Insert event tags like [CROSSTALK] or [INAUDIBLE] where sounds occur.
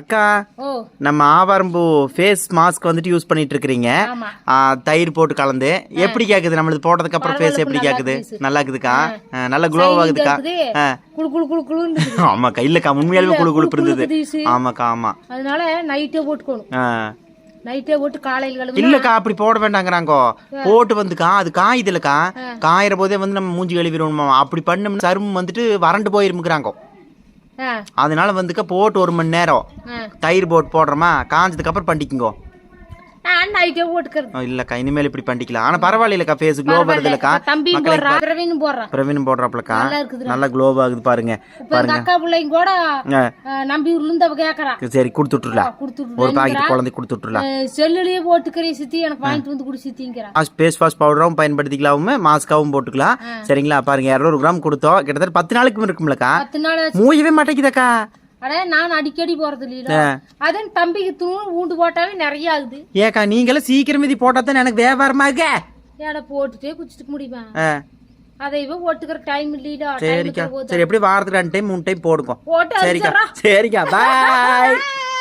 அக்கா நம்ம ஆவாரம்பூ ஃபேஸ் மாஸ்க் வந்துட்டு யூஸ் பண்ணிட்டு இருக்கிறீங்க தயிர் போட்டு கலந்து. எப்படி கேக்குது? நம்மளுக்கு போட்டதுக்கு அப்புறம் ஃபேஸ் எப்படி கேக்குது. நல்லா இருக்குதுக்கா? நல்லா க்ளோ ஆகுதுக்கா. [LAUGHS] ஆமாக்கா இல்லக்கா உண்மையாலுமே குழு குழுப்பு இருந்தது. ஆமாக்கா ஆமா. அதனால நைட்டே போட்டுக்கணும். நைட்டே போட்டு காலையில் இல்லக்கா அப்படி போட வேண்டாங்கிறாங்கோ. போட்டு வந்துக்கா அது காயுதுலக்கா காயிற போதே வந்து நம்ம மூஞ்சி கழுவிடுவோம். அப்படி பண்ணோம்னா சருமம் வந்துட்டு வறண்டு போயிருமுங்கிறாங்கோ. ஆ அதனால வந்துக்கா போட்டு ஒரு மணி நேரம். தயிர் போட்டு போடுறோமா? காஞ்சதுக்கு அப்புறம் பண்ணிக்கோங்க நான் நைட்டே போட்டுக்கிறது ஆ, இல்லக்கா இனிமேல் இப்படி பண்ணிக்கலாம். ஆனா பரவாயில்லக்கா ஃபேஸ் க்ளோ வருதுலக்கா தம்பி பிரவீன் போடுறாப்லக்கா நல்லா இருக்குது நல்லா க்ளோ ஆகுது பாருங்க அக்கா பிள்ளைங்க கூட இருந்து சரி கொடுத்துட்ருலாம் ஒரு கொடுத்துட்டு பாக்கெட் குழந்தை கொடுத்துட்ருலாம் செல்லுலயே போட்டுக்கிறேன் சித்தி. எனக்கு வாங்கிட்டு வந்து குடி சித்திங்கிறான் ஃபேஸ் வாஷ் பவுடரும் பயன்படுத்திக்கலாவும் மாஸ்காவும் போட்டுக்கலாம். சரிங்களா? பாருங்க இரநூறு கிராம் கொடுத்தோம். கிட்டத்தட்ட பத்து நாளைக்கு இருக்கும்லக்கா. நாள். மூயவே மாட்டேங்குதாக்கா. அட நான் அடிக்கடி போறது இல்ல அதன் தம்பிக்கு தூண் ஊண்டு போட்டாவே நிறைய ஆகுது. ஏக்கா நீங்களும் சீக்கிரம் இது போட்டா தான் எனக்கு வியாபாரமாக ஏடா போட்டுட்டே குச்சிட்டு முடிப்பேன் அதை இவ போட்டுக்கிற டைம் இல்லடா சரிக்கா. சரி எப்படி வாரத்துக்கு ரெண்டு டைம் மூணு டைம் போடுங்க. சரிக்கா. சரிக்கா. பாய் [LAUGHS]